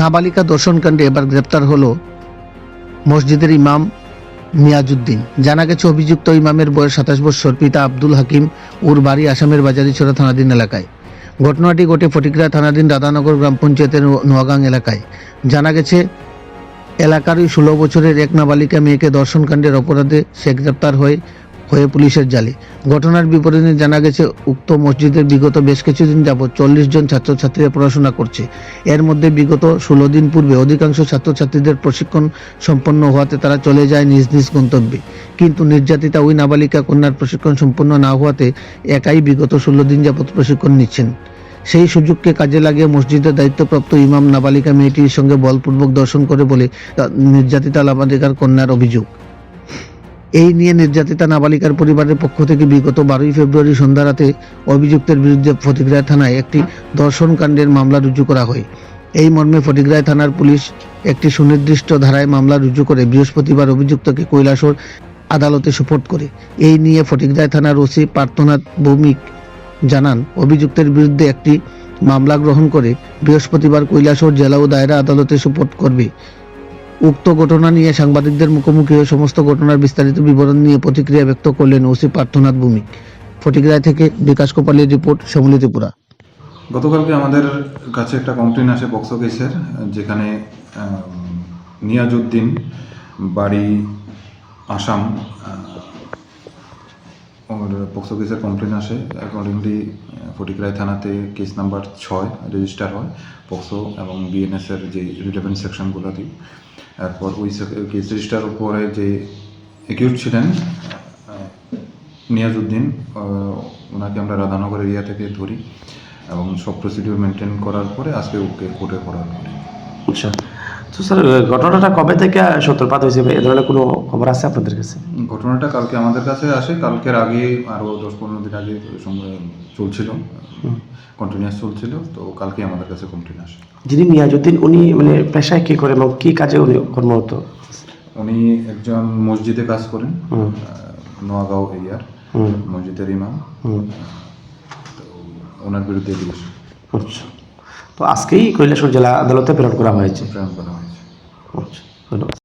নাবালিকা দর্শনকাণ্ডে এবার গ্রেপ্তার হলো মসজিদের ইমাম মিয়াজুদ্দিন। জানা গেছে, অভিযুক্ত ইমামের বয়স সাতাশ বছর, পিতা আব্দুল হাকিম ওর বাড়ি আসামের বাজারিছড়া থানাধীন এলাকায়। ঘটনাটি ঘটে ফটিকরা থানাধীন রাধানগর গ্রাম পঞ্চায়েতের নোয়াগাং এলাকায়। জানা গেছে, এলাকারই ষোলো বছরের এক নাবালিকা মেয়েকে দর্শনকাণ্ডের অপরাধে সে গ্রেপ্তার হয়ে হয়ে পুলিশের জালে। ঘটনার বিপরীতে জানা গেছে, উক্ত মসজিদের বিগত বেশ কিছুদিন যাবৎ চল্লিশ জন ছাত্রছাত্রীরা পড়াশোনা করছে। এর মধ্যে বিগত ষোলো দিন পূর্বে অধিকাংশ ছাত্রছাত্রীদের প্রশিক্ষণ সম্পন্ন হওয়াতে তারা চলে যায় নিজ নিজ গন্তব্যে। কিন্তু নির্যাতিতা ওই নাবালিকা কন্যার প্রশিক্ষণ সম্পন্ন না হওয়াতে একাই বিগত ষোলো দিন যাবৎ প্রশিক্ষণ নিচ্ছেন। সেই সুযোগকে কাজে লাগিয়ে মসজিদের দায়িত্বপ্রাপ্ত ইমাম নাবালিকা মেয়েটির সঙ্গে বলপূর্বক দর্শন করে বলে নির্যাতিতা নাবালিকার কন্যার অভিযোগ। এই নিয়ে নির্যাতিতা নাবালিকার পরিবারের পক্ষ থেকে বিগত বারোই ফেব্রুয়ারি সন্ধ্যা রাতে অভিযুক্তের বিরুদ্ধে ফটিকরায় থানায় একটি দর্শনকাণ্ডের মামলা রুজু করা হয়। এই মর্মে ফটিকরায় থানার পুলিশ একটি সুনির্দিষ্ট ধারায় মামলা রুজু করে বৃহস্পতিবার অভিযুক্তকে কৈলাসর আদালতে সুপোর্ট করে। এই নিয়ে ফটিকরায় থানার ওসি পার্থনাথ ভৌমিক জানান, অভিযুক্তের বিরুদ্ধে একটি মামলা গ্রহণ করে বৃহস্পতিবার কৈলাসর জেলা ও দায়রা আদালতে সুপোর্ট করবে। উক্ত ঘটনা নিয়ে সাংবাদিকদের মুখোমুখি হয়ে সমস্ত ঘটনার বিস্তারিত বিবরণ নিয়ে প্রতিক্রিয়া ব্যক্ত করলেন ওসি পার্থনাথ ভৌমিক। ফটিকরায় থেকে বিকাশ কোপালের রিপোর্ট শ্যামলী ত্রিপুরা। গতকালকে আমাদের কাছে একটা কমপ্লেন আসে বক্সো কেসের যেখানে নিয়াজউদ্দিন বাড়ি আসাম ওর বক্সো কেসের কমপ্লেন আসে। অ্যাকর্ডিংলি ফটিকরাই থানাতে কেস নাম্বার ছয় রেজিস্টার হয়, পক্সো এবং বিএনএসের যে রিলেভেন্ট সেকশনগুলো দিই। এরপর ওই কেস রেজিস্টার উপরে যে একিউট ছিলেন নিয়াজউদ্দিন ওনাকে আমরা রাধানগর এরিয়া থেকে ধরি এবং সব প্রসিডিউর মেনটেন করার পরে আজকে ওকে কোর্টে করার পরে। আচ্ছা। তো স্যার ঘটনাটা কবে থেকে সূত্রপাত হয়েছে? এ ধরনের কোনো খবর আছে আপনাদের কাছে? ঘটনাটা কালকে আমাদের কাছে আসে। কালকের আগে আরও দশ পনেরো দিন আগে চলছিল কন্টিনিউয়াস চলছিল। তো কালকে আমাদের কাছে কমপ্লেন আসে। যিনি মিয়াজুদ্দিন উনি মানে পেশায় কী করে এবং কী কাজে উনি কর্মরত? উনি একজন মসজিদে কাজ করেন নোয়াগাঁও এরিয়ার মসজিদের ইমাম। তো ওনার বিরুদ্ধে আচ্ছা। তো আজকেই কৈলাসর জেলা আদালতে প্রেরণ করা হয়েছে। প্রেরণ করা হয়েছে। আচ্ছা ধন্যবাদ।